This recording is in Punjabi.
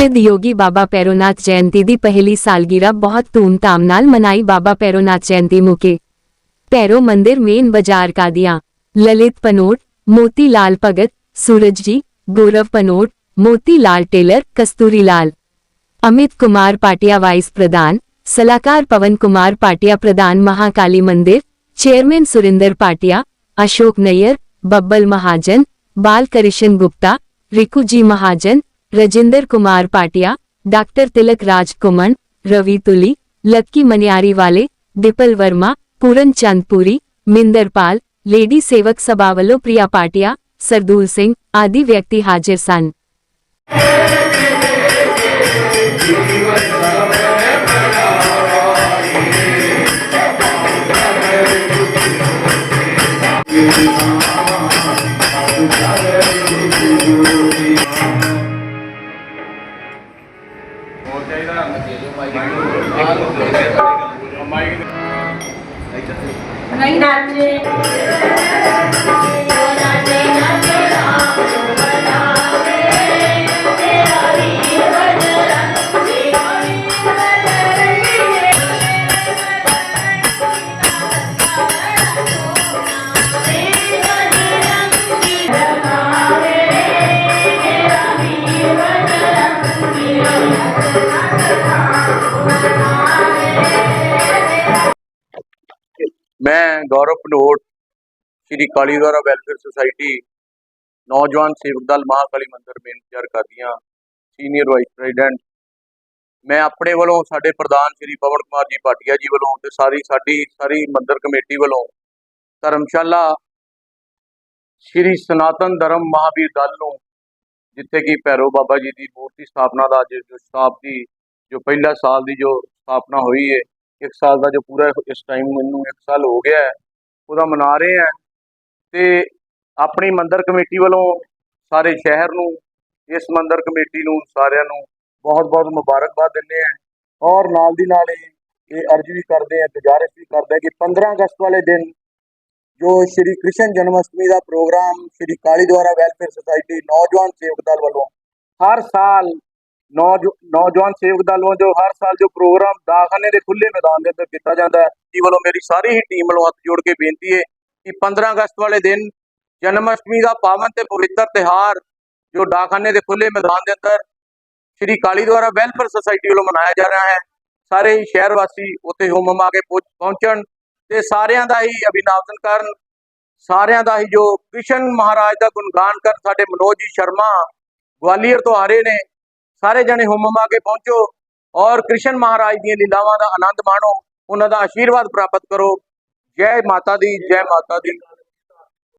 प्रसिद्ध योगी बाबा पैरोनाथ जयंती दी पहली सालगिरह बहुत धूमधाम नाल मनाई बाबा पैरोनाथ जयंती मुके। पैरो मंदिर मेन बाज़ार का दिया। ललित पनोट मोती लाल भगत, सूरज जी, गौरव पनोट मोती लाल टेलर, कस्तूरी लाल। अमित कुमार पाटिया वाइस प्रधान, सलाहकार पवन कुमार पाटिया प्रधान महाकाली मंदिर, chairman Surinder Patia, Ashok Nayyar, Babbal Mahajan, Bal Krishan Gupta Rikku ji Mahajan Rajinder Kumar Patia, doctor Tilak Rajkuman Ravi Tuli, Lucky Maniyari वाले, दिपल वर्मा पूरन चंदपुरी मिंदरपाल लेडी सेवक सभा वालों प्रिया पाटिया, सरदूल सिंह आदि व्यक्ति हाजिर सन Thank you. Right Gaurav Panot Shri Kali ਦੁਆਰਾ ਵੈਲਫੇਅਰ ਸੁਸਾਇਟੀ ਨੌਜਵਾਨ ਸੇਵਕ ਦਲ, ਮਹਾਕਾਲੀ ਮੰਦਿਰ ਮੇਨ ਕਰਦੀਆਂ ਸੀਨੀਅਰ ਵਾਈਸ ਪ੍ਰੈਜ਼ੀਡੈਂਟ ਮੈਂ ਆਪਣੇ ਵੱਲੋਂ ਸਾਡੇ ਪ੍ਰਧਾਨ ਸ਼੍ਰੀ ਪਵਨ ਕੁਮਾਰ ਜੀ ਭਾਟੀਆ ਜੀ ਵੱਲੋਂ ਤੇ ਸਾਰੀ ਸਾਡੀ, ਸਾਰੀ ਮੰਦਰ ਕਮੇਟੀ ਵੱਲੋਂ ਧਰਮਸ਼ਾਲਾ ਸ਼੍ਰੀ ਸਨਾਤਨ ਧਰਮ ਮਹਾਵੀਰ ਦਲ ਨੂੰ, ਜਿੱਥੇ ਕਿ ਭੈਰੋ ਬਾਬਾ ਜੀ ਦੀ ਮੂਰਤੀ ਸਥਾਪਨਾ ਦਾ ਅੱਜ ਜੋ ਸ਼ਤਾਬਦੀ, ਜੋ ਪਹਿਲਾ ਸਾਲ ਦੀ ਜੋ ਸਥਾਪਨਾ ਹੋਈ ਹੈ ਇੱਕ ਸਾਲ ਦਾ ਜੋ ਪੂਰਾ ਇਸ ਟਾਈਮ ਮੈਨੂੰ ਇੱਕ ਸਾਲ ਹੋ ਗਿਆ ਹੈ, ਉਹਦਾ ਮਨਾ ਰਹੇ ਆ ਤੇ ਆਪਣੀ ਮੰਦਰ ਕਮੇਟੀ ਵੱਲੋਂ ਸਾਰੇ ਸ਼ਹਿਰ ਨੂੰ, ਇਸ ਮੰਦਰ ਕਮੇਟੀ ਨੂੰ, ਸਾਰਿਆਂ ਨੂੰ ਬਹੁਤ ਬਹੁਤ ਮੁਬਾਰਕਬਾਦ ਦਿੰਦੇ ਆ ਔਰ ਨਾਲ ਦੀ ਨਾਲ ਇਹ ਇਹ ਅਰਜ਼ ਵੀ ਕਰਦੇ ਆ ਗੁਜ਼ਾਰਿਸ਼ ਵੀ ਕਰਦੇ ਆ ਕਿ 15 ਅਗਸਤ ਵਾਲੇ ਦਿਨ ਜੋ ਸ਼੍ਰੀ ਕ੍ਰਿਸ਼ਨ ਜਨਮ ਅਸ਼ਟਮੀ ਦਾ ਪ੍ਰੋਗਰਾਮ ਸ਼੍ਰੀ ਕਾਲੀ ਦੁਆਰਾ ਵੈਲਫੇਅਰ ਸੁਸਾਇਟੀ ਨੌਜਵਾਨ ਸੇਵਕ ਦਲ ਵੱਲੋਂ ਹਰ ਸਾਲ ਨੌਜਵਾਨ ਸੇਵਕ ਦਲ ਵੱਲੋਂ ਜੋ ਹਰ ਸਾਲ ਜੋ ਪ੍ਰੋਗਰਾਮ ਦਾਖਾਨੇ ਦੇ ਖੁੱਲੇ ਮੈਦਾਨ ਦੇ ਅੰਦਰ ਕੀਤਾ ਜਾਂਦਾ ਹੈ ਜੀ ਵੱਲੋਂ ਮੇਰੀ ਸਾਰੀ ਹੀ ਟੀਮ ਵੱਲੋਂ ਹੱਥ ਜੋੜ ਕੇ ਬੇਨਤੀ ਹੈ ਕਿ 15 ਅਗਸਤ ਵਾਲੇ ਦਿਨ ਜਨਮ ਅਸ਼ਟਮੀ ਦਾ ਪਾਵਨ ਤੇ ਪਵਿੱਤਰ ਤਿਹਾਰ ਜੋ ਦਾਖਾਨੇ ਦੇ ਖੁੱਲੇ ਮੈਦਾਨ ਦੇ ਅੰਦਰ ਸ਼੍ਰੀ ਕਾਲੀ ਦੁਆਰਾ ਵੈਲਫੇਅਰ ਸੁਸਾਇਟੀ ਵੱਲੋਂ ਮਨਾਇਆ ਜਾ ਰਿਹਾ ਹੈ, ਸਾਰੇ ਹੀ ਸ਼ਹਿਰ ਵਾਸੀ ਉੱਥੇ ਹੁਮ ਹੁਮਾ ਕੇ ਪਹੁੰਚ- ਪਹੁੰਚਣ ਤੇ ਸਾਰਿਆਂ ਦਾ ਹੀ ਅਭਿਨਾਵਨ ਕਰਨ, ਸਾਰਿਆਂ ਦਾ ਹੀ ਜੋ ਕ੍ਰਿਸ਼ਨ ਮਹਾਰਾਜ ਦਾ ਗੁਣਗਾਨ ਕਰਨ, ਸਾਡੇ ਮਨੋਜ ਜੀ ਸ਼ਰਮਾ, ਗਵਾਲੀਅਰ ਤੋਂ ਆ ਰਹੇ ਨੇ ਸਾਰੇ ਜਣੇ ਹੁਮ ਹੁਮਾ ਕੇ ਪਹੁੰਚੋ ਔਰ ਕ੍ਰਿਸ਼ਨ ਮਹਾਰਾਜ ਦੀਆਂ ਲੀਲਾਵਾਂ ਦਾ ਆਨੰਦ ਮਾਣੋ, ਉਹਨਾਂ ਦਾ ਆਸ਼ੀਰਵਾਦ ਪ੍ਰਾਪਤ ਕਰੋ। ਜੈ ਮਾਤਾ ਦੀ, ਜੈ ਮਾਤਾ ਦੀ।